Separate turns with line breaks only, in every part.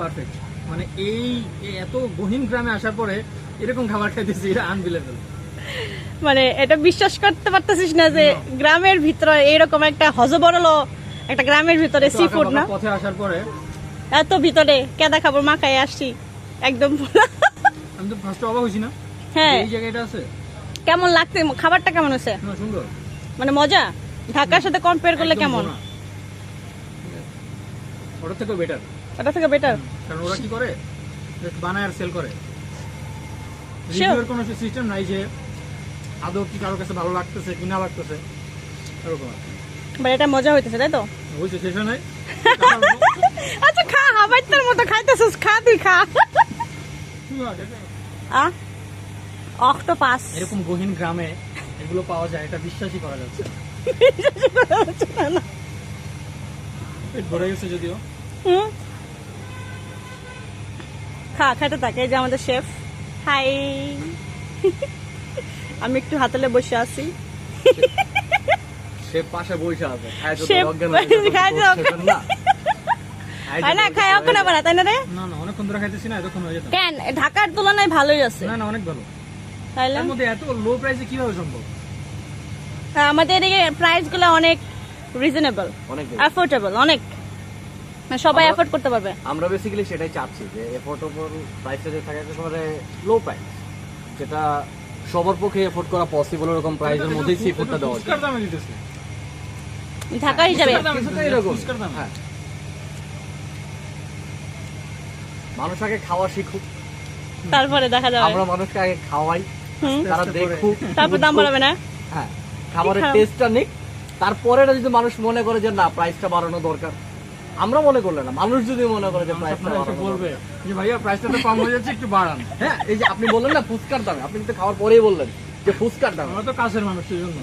Perfect মানে এই এত গহীন গ্রামে আসার পরে এরকম খাবার খাইতেছি এটা আনবিলেবল
মানে এটা বিশ্বাস করতে পারতেছিস না যে গ্রামের ভিতরে এরকম একটা হজবরল একটা গ্রামের ভিতরে সি ফুড না
পথে আসার পরে
এত ভিতরে কেদা খাবার মাখায় আসছি একদম।
আমি তো ফার্স্টে অবাক হয়েছি না?
হ্যাঁ।
এই জায়গাটা আছে?
কেমন লাগছে? খাবারটা কেমন
আছে সুন্দর।
মানে মজা? ঢাকার সাথে কম্পেয়ার করলে কেমন?
বোনা। ওটার থেকেও বেটার
ওটা থেকে বেটার
কারণ ওরা কি করে? Just বানায় আর সেল করে. রিভিউয়ের কোনো সিস্টেম নাই যে আদৌ কি কারোর কাছে ভালো লাগতেছে কি না লাগতেছে এরকম
বাট এটা মজা হইতেছে তাই তো?
বুঝছ শেষ নাই?
আচ্ছা খা হাবাইতার মতো খাইতেছিস খা তুই খা। আ অক্টোপাস
এরকম গহীন গ্রামে এগুলো পাওয়া যায় এটা বিশ্বাসই করা যাচ্ছে না। পেট ভরে গেছে যদিও।
হুম? খা খাইতে থাকে এই যে আমাদের শেফ। হাই। আমি একটু হাতলে বসে আছি।
সে পাশে বসে না। খায়
তাই না
বলছে
খাই এখন আবার তাই না রে?
না না অনেকক্ষণ ধরে খাইতেছি না এতক্ষণ হয়ে যেত
কেন? ঢাকার তুলনায় ভালোই আছে।
না না অনেক ভালো।
তাইলে
তার মধ্যে এত লো প্রাইসে কীভাবে সম্ভব?
আমাদের এদিকে প্রাইসগুলো অনেক রিজনেবল
অনেক।
অ্যাফোর্ডেবল অনেক। মানে সবাই অ্যাফোর্ড করতে পারবে।
আমরা বেসিক্যালি সেটাই চাচ্ছি যে এফোর্ডেবল প্রাইসে যে থাকে একেবারে লো প্রাইস যেটা সবার পক্ষে এফোর্ড করা পসিবল এরকম প্রাইসের মধ্যেই সি ফুডটা দেওয়া যায়
দিতেছে।
ঢাকার হিসাবে।
হ্যাঁ। মানুষ আগে খাওয়া শিখুক।
তারপরে দেখা যাবে।
আমরা মানুষকে আগে খাওয়াই
হুম।
তারা দেখুক
তারপর দাম বাড়াবে না?
হ্যাঁ খাবারের। টেস্টটা নিক তারপরে যদি মানুষ মনে করে যে না প্রাইসটা বাড়ানো দরকার আমরা মনে করলে না মানুষ যদি মনে করে যে প্রাইসটা
আপনারা এসে
বাড়ানো
বলবে যে ভাইয়া প্রাইসটা তো কম হয়ে যাচ্ছে একটু বাড়ান।
হ্যাঁ এই যে আপনি বললেন না ফুচকার দামে আপনি কিন্তু খাওয়ার পরেই বললেন যে ফুচকার দামে।
আমরা তো কাছের মানুষ সেই জন্য।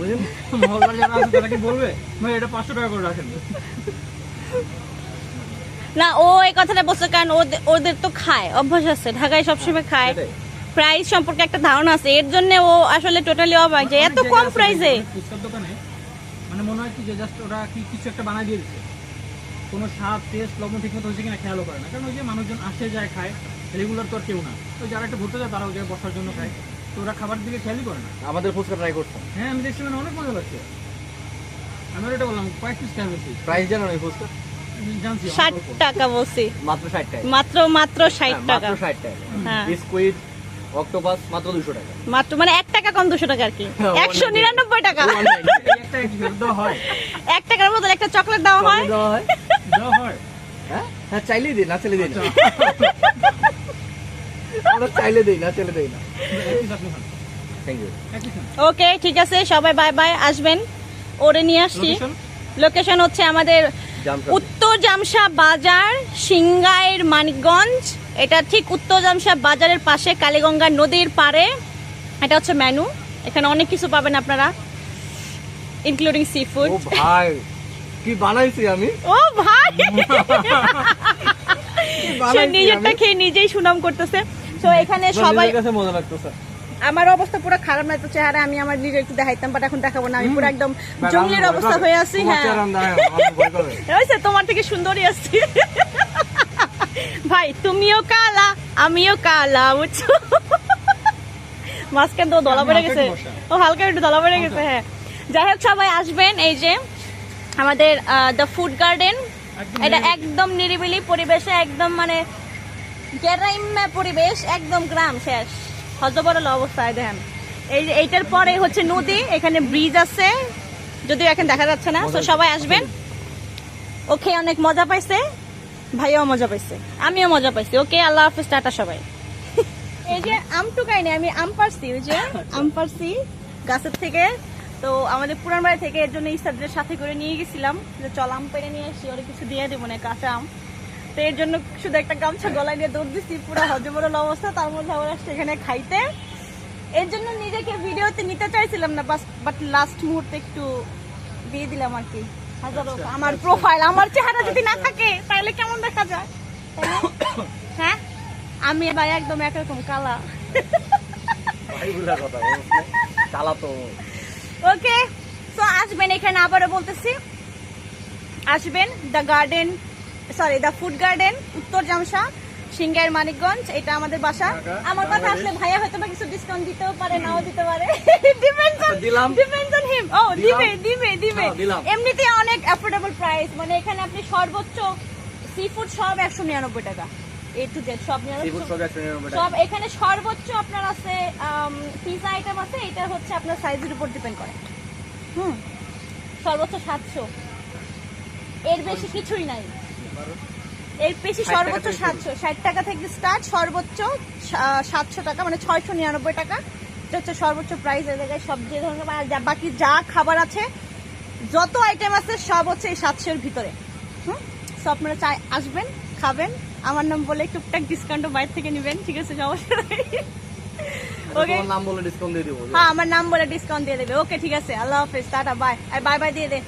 মহল্লার যারা আছে তারা কি বলবে? ভাই এটা পাঁচশো টাকা করে রাখেন।
না ও এই কথাটা বলছে কারণ ওদের- তো খায় অভ্যাস আছে ঢাকায় সবসময় খায়। প্রাইস সম্পর্কে একটা ধারণা আছে এর জন্য ও আসলে টোটালি অবাক যে এত কম প্রাইসে
দোকানে মানে মনে হয় কি যে জাস্ট ওরা কি কিছু একটা বানাই দিয়ে দিচ্ছে। কোনো স্বাদ টেস্ট লবণ ঠিক মতো হচ্ছে কিনা খেয়ালও করে না। কারণ ওই যে মানুষজন আসে যায় খায় রেগুলার তো আর কেউ না। তো যারা একটু ঘুরতে যায় তারা ওই জায়গায় বসার জন্য খায়। তো ওরা খাবার দিকে খেয়ালই করে না।
আমাদের ফুচকা ট্রাই করতাম।
হ্যাঁ আমি দেখছি মানে অনেক মজা লাগছে। আমি ওটা বললাম কয়েক পিস খাই বেশি
প্রাইস জানো এই ফুচকা?
ষাট টাকা বলছি।
মাত্র ষাট টাকা।
মাত্র মাত্র ষাট টাকা।
ষাট টাকা। বিস্কুইট অক্টোপাস মাত্র দুশো টাকা।
মাত্র মানে এক টাকা কম দুশো টাকা আর কি। একশো নিরানব্বই টাকা।
One ninety।
এই একটা একটু ফেরত দেওয়া হয়।
এক টাকার বদলে একটা চকলেট দেওয়া হয়।
হয়?
হয়?
হ্যাঁ চাইলেই দিই না চাইলে দিই না।
আচ্ছা।
আমরা চাইলে দিই না চাইলে দিই না। Thank you.
ওকে ঠিক আছে সবাই বাই বাই আসবেন। ওরে নিয়ে আসছি। লোকেশন হচ্ছে আমাদের উত্তর জামসা বাজার সিংগাইর মানিকগঞ্জ। এটা ঠিক উত্তর জামসা বাজারের পাশে কালীগঙ্গা নদীর পাড়ে। এটা হচ্ছে মেনু এখানে অনেক কিছু পাবেন আপনারা ইনক্লুডিং সি ফুড
ও ভাই। কি বানাইছি আমি?
ও ভাই! সে নিজেরটা খেয়ে নিজেই সুনাম করতেছে। তো এখানে সবাই
কাছে মজা লাগতেছে।
আমার অবস্থা পুরো খারাপ না তো চেহারা আমি আমার নিজে একটু দেখাইতাম বাট এখন দেখাবো না। আমি পুরো একদম জঙ্গলের অবস্থা হয়ে। আছি
তোমার
হ্যাঁ। তোমার থেকে সুন্দরী আসছি ভাই তুমিও কালা আমিও কালা বুঝছ? মাঝখান তো দলা পড়ে গেছে। ও হালকা একটু দলা পড়ে গেছে হ্যাঁ। যাই হোক সবাই আসবেন এই যে। আমাদের দ্য ফুড গার্ডেন এটা একদম নিরিবিলি পরিবেশে একদম মানে গ্রাম্য পরিবেশ একদম গ্রাম শেষ। হজবরল অবস্থায় দেখেন। এই যে এইটার পরে হচ্ছে নদী এখানে ব্রিজ আছে। যদিও এখন দেখা যাচ্ছে না তো সবাই আসবেন। ওকে অনেক মজা পাইছে ভাইও মজা পাইছে আমিও মজা পাইছি। ওকে আল্লাহ হাফিজ টাটা সবাই। এই যে আম টুকাইনি আমি আম পারছি ওই যে আম পারছি গাছের থেকে। তো আমাদের পুরান বাড়ি থেকে এর জন্য ইস্তাদের সাথে করে নিয়ে গেছিলাম। যে চল আম পেরে নিয়ে আসি ওরা কিছু দিয়ে দেবো না কাঁচা আম। তো এর জন্য শুধু একটা গামছা গলায় নিয়ে দৌড় দিচ্ছি পুরো হজবরল অবস্থা। তার মধ্যে আবার সেখানে খাইতে। এর জন্য নিজেকে ভিডিওতে নিতে চাইছিলাম না বাট লাস্ট মুহূর্তে একটু দিয়ে দিলাম আর কি। হাজারো আমার প্রোফাইল আমার চেহারা যদি না থাকে তাহলে কেমন দেখা যায়? হ্যাঁ? আমি ভাই একদম একরকম কালা।
বুঝলে? তো।
ওকে তো আসবেন এখানে আবারও বলতেছি। আসবেন the garden sorry the food garden উত্তর জামসা সিংগাইর মানিকগঞ্জ এটা আমাদের বাসা। আমার কথা আসলে ভাইয়া হয়তো বা কিছু ডিসকাউন্ট দিতেও পারে নাও দিতে পারে। ডিপেন্ডস অন
দিলাম।
ডিপেন্ডস অন হিম ও দিবে দিবে দিবে।
হ্যাঁ,
এমনিতে অনেক অ্যাফোর্ডেবল প্রাইস মানে এখানে আপনি সর্বোচ্চ সি ফুড সব একশো নিরানব্বই টাকা। এ টু জেড সব
সব।
সব এখানে সর্বোচ্চ আপনার আছে পিজা আইটেম আছে এটা হচ্ছে আপনার সাইজের উপর ডিপেন্ড করে। হুম সর্বোচ্চ সাতশো। এর বেশি কিছুই নাই। এর বেশি সর্বোচ্চ সাতশো। ষাট টাকা থেকে স্টার্ট সর্বোচ্চ সাতশো টাকা মানে ছয়শো নিরানব্বই টাকা। এটা হচ্ছে সর্বোচ্চ প্রাইস এই জায়গায় সব যে ধরনের বাকি যা খাবার আছে যত আইটেম আছে সব হচ্ছে এই সাতশোর ভিতরে। হুম সো আপনারা চাই আসবেন খাবেন। আমার নাম বলে টুকটাক ডিসকাউন্টও বাইরে থেকে নেবেন ঠিক আছে সমস্যা নেই।
আচ্ছা,
ওকে
তোমার নাম বলে ডিসকাউন্ট দিয়ে দিব
হ্যাঁ আমার নাম বলে ডিসকাউন্ট দিয়ে দেবে। ওকে ঠিক আছে আল্লাহ হাফেজ টাটা বাই আর বাই বাই দিয়ে দে।